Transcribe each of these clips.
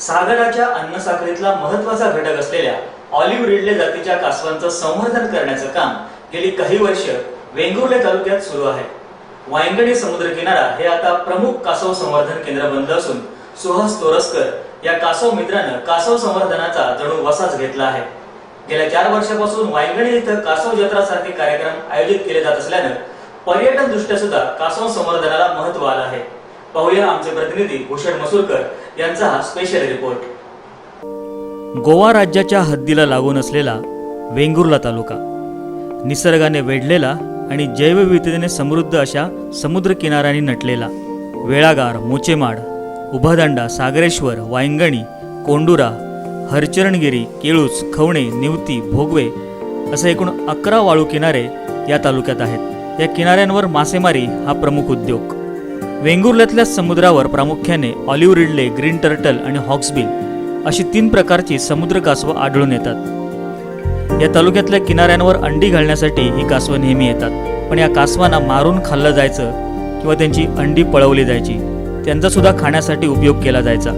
सागराच्या अन्नसाखरेतला महत्त्वाचा घटक असलेल्या ऑलिव्ह रिडले जातीच्या कासवांचं संवर्धन करण्याचं काम गेली काही वर्ष वेंगुर्ले तालुक्यात सुरू आहे. वायंगणी समुद्र किनारा हे आता प्रमुख कासव संवर्धन केंद्र बनलं असून सुहास तोरसकर या कासव मित्रानं कासव संवर्धनाचा जणू वसाच घेतला आहे. गेल्या चार वर्षापासून वायंगणी इथं कासव जत्रा सारखे कार्यक्रम आयोजित केले जात असल्यानं पर्यटन दृष्ट्या सुद्धा कासव संवर्धनाला महत्त्व आलं आहे. पाहूया आमचे प्रतिनिधी भूषण मसूरकर यांचा हा स्पेशल रिपोर्ट गोवा राज्याच्या हद्दीला लागून असलेला वेंगुर्ला तालुका. निसर्गाने वेढलेला आणि जैवविविधतेने समृद्ध अशा समुद्र किनाऱ्यांनी नटलेला वेळागार मोचेमाड उभादांडा सागरेश्वर वायंगणी कोंडुरा हरचरणगिरी केळूस खवणे निवती भोगवे असे एकूण अकरा वाळू किनारे या तालुक्यात आहेत. या किनाऱ्यांवर मासेमारी हा प्रमुख उद्योग. वेंगुर्ल्यातल्या समुद्रावर प्रामुख्याने ऑलिव्ह रिडले ग्रीन टर्टल आणि हॉक्सबिल अशी तीन प्रकारची समुद्र कासवं आढळून येतात. या तालुक्यातल्या किनाऱ्यांवर अंडी घालण्यासाठी ही कासवं नेहमी येतात. पण या कासवांना मारून खाल्लं जायचं किंवा त्यांची अंडी पळवली जायची त्यांचा सुद्धा खाण्यासाठी उपयोग केला जायचा.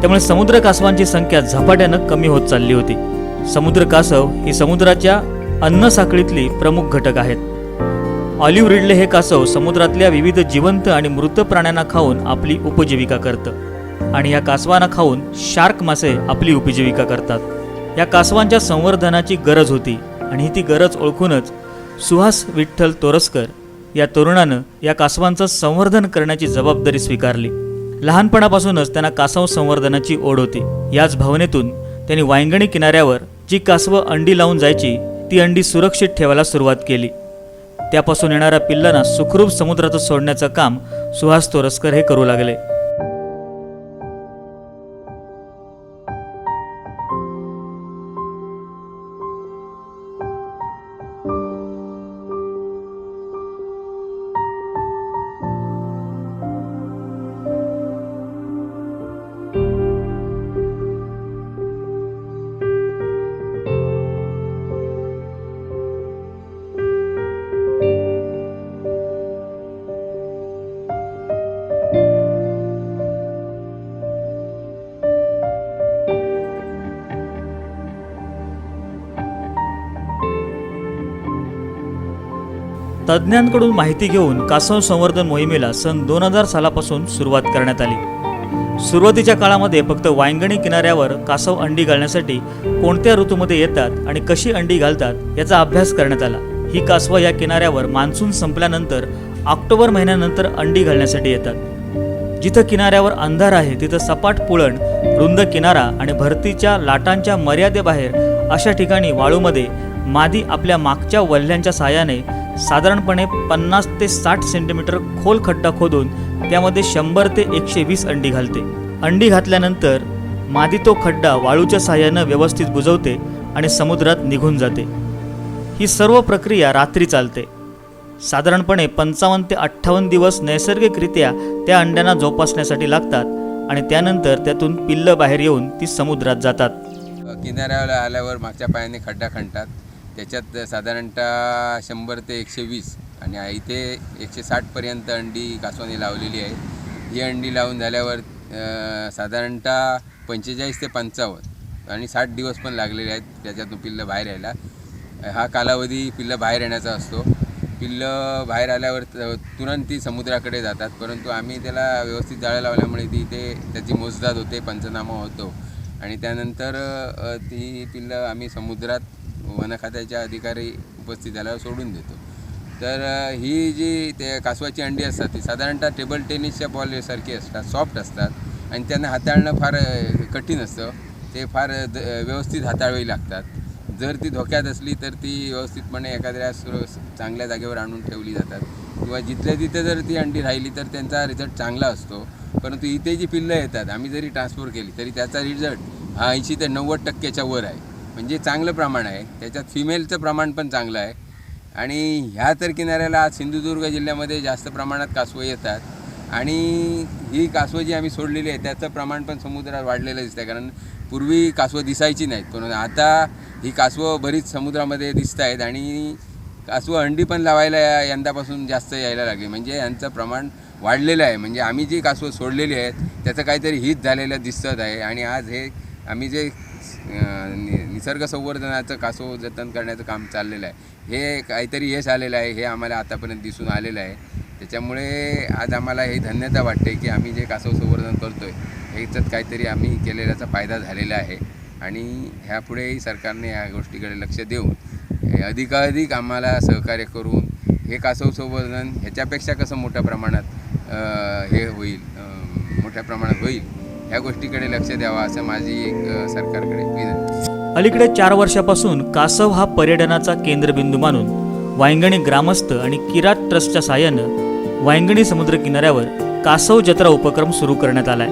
त्यामुळे समुद्र कासवांची संख्या झपाट्यानं कमी होत चालली होती. समुद्र कासव ही समुद्राच्या अन्न साखळीतली प्रमुख घटक आहेत. ऑलिव्ह रिडले हे कासव समुद्रातल्या विविध जिवंत आणि मृत प्राण्यांना खाऊन आपली उपजीविका करतं. आणि या कासवांना खाऊन शार्क मासे आपली उपजीविका करतात. या कासवांच्या संवर्धनाची गरज होती आणि ती गरज ओळखूनच सुहास विठ्ठल तोरसकर या तरुणानं या कासवांचं संवर्धन करण्याची जबाबदारी स्वीकारली. लहानपणापासूनच त्यांना कासव संवर्धनाची ओढ होती. याच भावनेतून त्यांनी वायंगणी किनाऱ्यावर जी कासवं अंडी लावून जायची ती अंडी सुरक्षित ठेवायला सुरुवात केली. त्यापासून येणाऱ्या पिल्लांना सुखरूप समुद्रात सोडण्याचं काम सुहास तोरसकर हे करू लागले. तज्ज्ञांकडून माहिती घेऊन कासव संवर्धन मोहिमेला सन दोन हजार सालापासून सुरुवात करण्यात आली. सुरुवातीच्या काळामध्ये फक्त वायंगणी किनाऱ्यावर कासव अंडी घालण्यासाठी कोणत्या ऋतूमध्ये येतात आणि कशी अंडी घालतात याचा अभ्यास करण्यात आला. ही कासवं या किनाऱ्यावर मान्सून संपल्यानंतर ऑक्टोबर महिन्यानंतर अंडी घालण्यासाठी येतात. जिथं किनाऱ्यावर अंधार आहे तिथं सपाट पुळण रुंद किनारा आणि भरतीच्या लाटांच्या मर्यादेबाहेर अशा ठिकाणी वाळूमध्ये मादी आपल्या मागच्या वल्ह्यांच्या साहाय्याने साधारणपणे पन्नास ते साठ सेंटीमीटर खोल खड्डा खोदून त्यामध्ये शंभर ते एकशे वीस अंडी घालते. अंडी घातल्यानंतर मादी तो खड्डा वाळूच्या सहाय्यानं व्यवस्थित बुजवते आणि समुद्रात निघून जाते. ही सर्व प्रक्रिया रात्री चालते. साधारणपणे पंचावन्न ते अठ्ठावन्न दिवस नैसर्गिकरित्या त्या अंड्यांना जोपासण्यासाठी लागतात आणि त्यानंतर त्यातून पिल्लं बाहेर येऊन ती समुद्रात जातात. किनाऱ्यावर आल्यावर मागच्या पायाने खड्डा खणतात. त्याच्यात साधारणतः शंभर ते एकशे वीस. आणि इथे एकशे साठपर्यंत अंडी कासवाने लावलेली आहे. ही अंडी लावून झाल्यावर साधारणतः पंचेचाळीस ते पंचावन्न आणि साठ दिवस पण लागलेले आहेत त्याच्यातून पिल्लं बाहेर यायला. हा कालावधी पिल्लं बाहेर येण्याचा असतो. पिल्लं बाहेर आल्यावर तुरंत ती समुद्राकडे जातात. परंतु आम्ही त्याला व्यवस्थित जाळं लावल्यामुळे ती ते त्याची मोजदाद होते पंचनामा होतो. आणि त्यानंतर ती पिल्लं आम्ही समुद्रात वन खात्याच्या अधिकारी उपस्थित झाल्यावर सोडून देतो. तर ही जी ते कासवाची अंडी असतात ती साधारणतः टेबल टेनिसच्या बॉलसारखी असतात सॉफ्ट असतात आणि त्यांना हाताळणं फार कठीण असतं. ते फार द व्यवस्थित हाताळावी लागतात. जर ती धोक्यात असली तर ती व्यवस्थितपणे एखाद्या सुर चांगल्या जागेवर आणून ठेवली जातात. किंवा जिथल्या तिथे जर ती अंडी राहिली तर त्यांचा रिझल्ट चांगला असतो. परंतु इथे जी पिल्लं येतात आम्ही जरी ट्रान्सफर केली तरी त्याचा रिझल्ट हा ऐंशी ते नव्वद टक्क्याच्या वर आहे. म्हणजे चांगलं प्रमाण आहे. त्याच्यात फिमेलचं प्रमाण पण चांगलं आहे. आणि ह्या तर किनाऱ्याला आज सिंधुदुर्ग जिल्ह्यामध्ये जास्त प्रमाणात कासवं येतात. आणि ही कासवं जी आम्ही सोडलेली आहे त्याचं प्रमाण पण समुद्रात वाढलेलं दिसतं आहे कारण पूर्वी कासवं दिसायची नाहीत पण आता ही कासवं बरीच समुद्रामध्ये दिसत आहेत आणि कासवं अंडी पण लावायला यंदापासून जास्त यायला लागली. म्हणजे यांचं प्रमाण वाढलेलं आहे. म्हणजे आम्ही जी कासवं सोडलेली आहेत त्याचं काहीतरी हित झालेलं दिसत आहे. आणि आज हे आम्ही जे निसर्ग संवर्धनाचं कासव जतन करण्याचं काम चाललेलं आहे. हे काहीतरी यश आलेलं आहे हे आम्हाला आतापर्यंत दिसून आलेलं आहे. त्याच्यामुळे आज आम्हाला हे धन्यता वाटते की आम्ही जे कासव संवर्धन करतो आहे ह्याच्यात काहीतरी आम्ही केलेल्याचा फायदा झालेला आहे. आणि ह्यापुढेही सरकारने या गोष्टीकडे लक्ष देऊन अधिकाधिक आम्हाला सहकार्य करून हे कासव संवर्धन ह्याच्यापेक्षा कसं मोठ्या प्रमाणात हे होईल मोठ्या प्रमाणात होईल? ह्या गोष्टीकडे लक्ष द्यावा असं माझी एक सरकारकडे विनंती. अलीकडे चार वर्षापासून कासव हा पर्यटनाचा केंद्रबिंदू मानून वायंगणी ग्रामस्थ आणि किरात ट्रस्टच्या साहाय्यानं वायंगणी समुद्र किनाऱ्यावर कासव जत्रा उपक्रम सुरू करण्यात आलाय.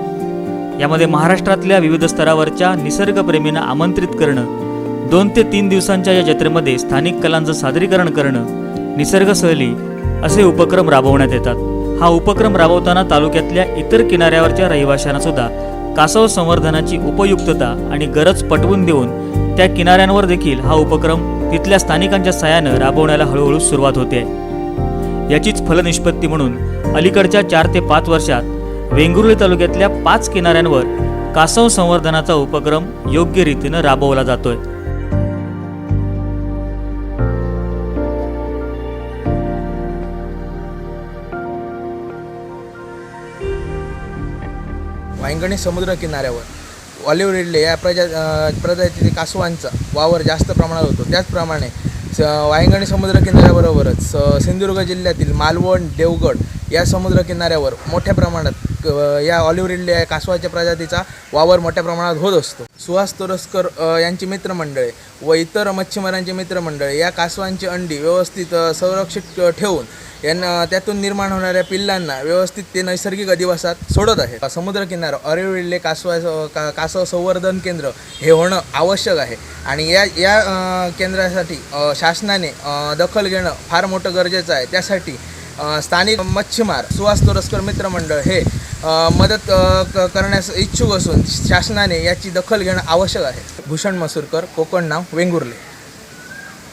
यामध्ये महाराष्ट्रातल्या विविध स्तरावरच्या निसर्गप्रेमींना आमंत्रित करणं दोन ते तीन दिवसांच्या या जत्रेमध्ये स्थानिक कलांचं सादरीकरण करणं निसर्ग सहली असे उपक्रम राबवण्यात येतात. हा उपक्रम राबवताना तालुक्यातल्या इतर किनाऱ्यावरच्या रहिवाशांना सुद्धा कासव संवर्धनाची उपयुक्तता आणि गरज पटवून देऊन त्या किनाऱ्यांवर देखील हा उपक्रम तिथल्या स्थानिकांच्या सहाय्यानं राबवण्याला हळूहळू सुरुवात होते. याचीच फलनिष्पत्ती म्हणून अलीकडच्या चार ते पाच वर्षात वेंगुर्ले तालुक्यातल्या पाच किनाऱ्यांवर कासव संवर्धनाचा उपक्रम योग्य रीतीनं राबवला जातोय. वांगणी समुद्र किनाऱ्यावर ऑलिव्ह रिडले या प्रजा प्रजातीतील कासवांचा वावर जास्त प्रमाणात होतो. त्याचप्रमाणे स वायंगणी समुद्र किनाऱ्याबरोबरच स- सिंधुदुर्ग जिल्ह्यातील मालवण देवगड या समुद्र किनाऱ्यावर मोठ्या प्रमाणात या ऑलिव्ह रिडले या कासवाच्या प्रजातीचा वावर मोठ्या प्रमाणात होत असतो. सुहास तोरसकर यांची मित्रमंडळे व इतर मच्छीमारांची मित्रमंडळे या कासवांची अंडी व्यवस्थित संरक्षित ठेवून यांना त्यातून निर्माण होणाऱ्या पिल्लांना व्यवस्थित ते नैसर्गिक अधिवासात सोडत आहेत. समुद्रकिनारा अरेविडले कासवा का कासव संवर्धन केंद्र हे होणं आवश्यक आहे. आणि या या केंद्रासाठी शासनाने दखल घेणं फार मोठं गरजेचं आहे. त्यासाठी स्थानिक मच्छीमार सुहास तोरसकर मित्रमंडळ हे मदत क- करण्यास इच्छुक असून शासनाने याची दखल घेणं आवश्यक आहे. भूषण मसूरकर कोकण नाव वेंगुर्ले.